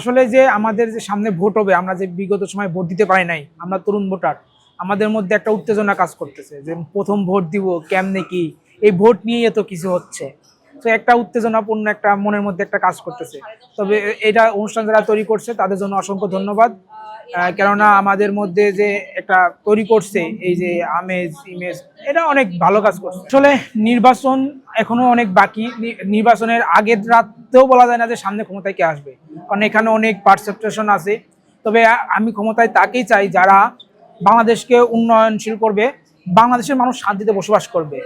আসলে যে আমাদের যে সামনে ভোট হবে, আমরা যে বিগত সময় ভোট দিতে পারি নাই, আমরা তরুণ ভোটার, আমাদের মধ্যে একটা উত্তেজনা কাজ করতেছে যে প্রথম ভোট দিব কেমনে কি? এই ভোট নিয়ে তো কিছু হচ্ছে। তো একটা উত্তেজনাপূর্ণ একটা মনের মধ্যে একটা কাজ করতেছে। তবে এটা অনুষ্ঠান যারা তৈরি করছে, তাদের জন্য অসংখ্য ধন্যবাদ। কেননা আমাদের মধ্যে যে একটা তৈরি করছে, এই যে আমেজ, ইমেজ, এটা অনেক ভালো কাজ করছে। আসলে নির্বাচন এখনও অনেক বাকি। নির্বাচনের আগের রাতেও বলা যায় না যে সামনে ক্ষমতায় কে আসবে। কারণ এখানে অনেক পারসেপটেশন আছে। তবে আমি ক্ষমতায় তাকেই চাই যারা বাংলাদেশকে উন্নয়নশীল করবে, বাংলাদেশের মানুষ শান্তিতে বসবাস করবে।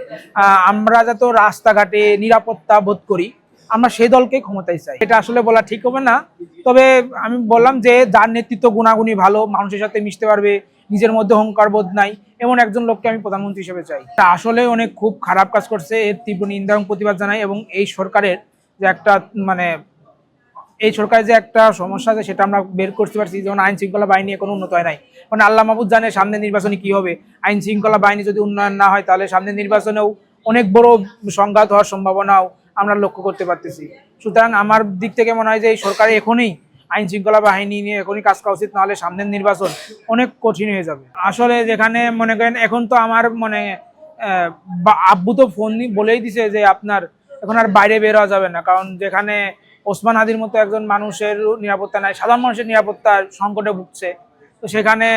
আমরা যাতে রাস্তাঘাটে নিরাপত্তা বোধ করি আমরা সেই দলকে ক্ষমতায় চাই। এটা আসলে বলা ঠিক হবে না। তবে আমি বললাম যে, যার নেতৃত্ব গুণাগুণী ভালো, মানুষের সাথে মিশতে পারবে, নিজের মধ্যে অহংকার বোধ নাই, এমন একজন লোককে আমি প্রধানমন্ত্রী হিসেবে চাই। তা আসলে অনেক খুব খারাপ কাজ করছে, এর তীব্র নিন্দা এবং প্রতিবাদ জানাই এবং এই সরকারের যে একটা মানে এই সরকারের যে একটা সমস্যা আছে, সেটা আমরা বের করতে পারছি। যেমন আইন শৃঙ্খলা বাহিনী এখন উন্নত হয় নাই। মানে আল্লাহ মাহবুদ জানে সামনে নির্বাচনে কি হবে। আইন শৃঙ্খলা বাহিনী যদি উন্নয়ন না হয়, তাহলে সামনে নির্বাচনেও অনেক বড় সংঘাত হওয়ার সম্ভাবনাও আমরা লক্ষ্য করতে পারতেছি। সুতরাং আমার দিক থেকে মনে হয় যে এই সরকার এখনই আইন শৃঙ্খলা বাহিনী নিয়ে এখনই কাজ করা উচিত, নাহলে সামনের নির্বাচন অনেক কঠিন হয়ে যাবে। আসলে যেখানে মনে করেন, এখন তো আমার মানে আব্বু তো ফোন বলেই দিছে যে আপনার এখন আর বাইরে বেরোয়া যাবে না। কারণ যেখানে ওসমান হাদির মতো একজন মানুষের নিরাপত্তা নাই, সাধারণ মানুষের নিরাপত্তার সংকটে ভুগছে, তো সেখানে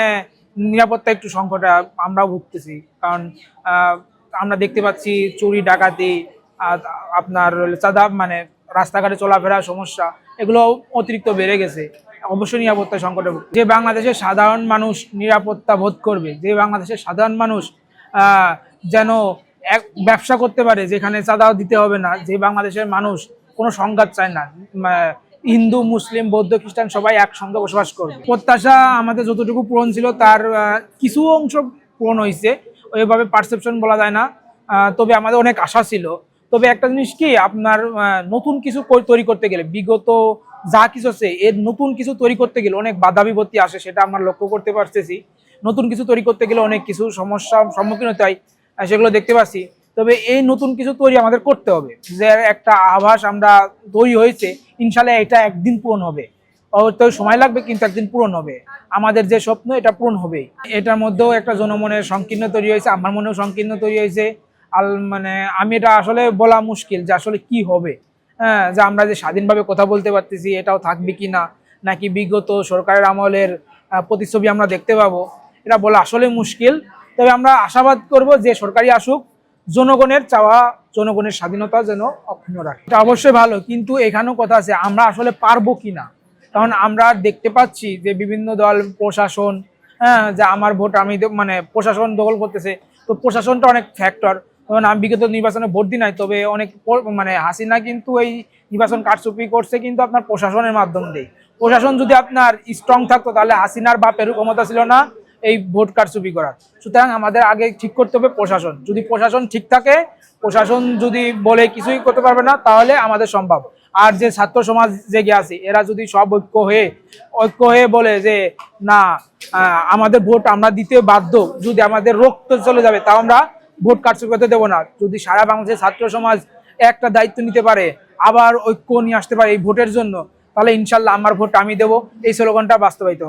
নিরাপত্তা একটু সংকটে আমরাও ভুগতেছি। কারণ আমরা দেখতে পাচ্ছি চুরি, ডাকাতি আপনার চাঁদা মানে রাস্তাঘাটে চলাফেরা সমস্যা এগুলো অতিরিক্ত বেড়ে গেছে। অবশ্যই নিরাপত্তা সংকটে যে বাংলাদেশের সাধারণ মানুষ নিরাপত্তা বোধ করবে, যে বাংলাদেশের সাধারণ মানুষ যেন এক, ব্যবসা করতে পারে, যেখানে চাঁদাও দিতে হবে না, যে বাংলাদেশের মানুষ কোনো সংঘাত চায় না হিন্দু, মুসলিম, বৌদ্ধ, খ্রিস্টান সবাই একসঙ্গে বসবাস করবে। প্রত্যাশা আমাদের যতটুকু পূরণ ছিল, তার কিছু অংশ পূরণ হয়েছে, ওইভাবে পারসেপশন বলা যায় না তবে আমাদের অনেক আশা ছিল। তবে একটা জিনিস কি, আপনার নতুন কিছু তৈরি করতে গেলে, বিগত যা কিছু আছে, এর নতুন কিছু তৈরি করতে গেলে অনেক বাধা বিপত্তি আসে, সেটা আমরা লক্ষ্য করতে পারতেছি। নতুন কিছু তৈরি করতে গেলে অনেক কিছু সমস্যার সম্মুখীন হতে হয় সেগুলো দেখতে পাচ্ছি। তবে এই নতুন কিছু তৈরি আমাদের করতে হবে, যে একটা আভাস আমরা তৈরি হয়েছে, ইনশাল্লাহ এটা একদিন পূরণ হবে। হয়তো সময় লাগবে, কিন্তু একদিন পূরণ হবে। আমাদের যে স্বপ্ন, এটা পূরণ হবেই। এটার মধ্যেও একটা জনমনের সংকীর্ণ তৈরি হয়েছে, আমার মনেও সংকীর্ণ তৈরি হয়েছে। আল মানে আমি এটা আসলে বলা মুশকিল যে আসলে কি হবে। হ্যাঁ যে আমরা যে স্বাধীনভাবে কথা বলতে পারতেছি, এটাও থাকবে কি না নাকি বিগত সরকারের আমলের প্রতিচ্ছবি আমরা দেখতে পাবো? এটা বলা আসলে মুশকিল। তবে আমরা আশাবাদ করব যে সরকারি আসুক, জনগণের চাওয়া, জনগণের স্বাধীনতা যেন অক্ষুণ্ণ রাখে। এটা অবশ্যই ভালো, কিন্তু এখানেও কথা আছে, আমরা আসলে পারব কি না কারণ আমরা দেখতে পাচ্ছি যে বিভিন্ন দল, প্রশাসন হ্যাঁ যে আমার ভোট আমি মানে প্রশাসন দখল করতেছে, তো প্রশাসনটা অনেক ফ্যাক্টর যেমন আমি বিগত নির্বাচনে ভোট দিই নাই, তবে অনেক মানে হাসিনা কিন্তু এই নির্বাচন কারচুপি করছে কিন্তু আপনার প্রশাসনের মাধ্যম দিয়ে। প্রশাসন যদি আপনার স্ট্রং থাকতো, তাহলে হাসিনার বাপের ক্ষমতা ছিল না এই ভোট কারচুপি করার। সুতরাং আমাদের আগে ঠিক করতে হবে প্রশাসন। যদি প্রশাসন ঠিক থাকে, প্রশাসন যদি বলে কিছুই করতে পারবে না, তাহলে আমাদের সম্ভব। আর যে ছাত্র সমাজ জেগে আছে, এরা যদি সব ঐক্য হয়ে ঐক্য হয়ে বলে যে, না আমাদের ভোট আমরা দিতে বাধ্য। যদি আমাদের রক্ত চলে যাবে, তাও আমরা ভোট কারচুপি করতে দেবো না। যদি সারা বাংলাদেশের ছাত্র সমাজ একটা দায়িত্ব নিতে পারে, আবার ঐক্য নিয়ে আসতে পারে এই ভোটের জন্য, তাহলে ইনশাল্লাহ আমার ভোট আমি দেবো। এই স্লোগানটা বাস্তবায়িত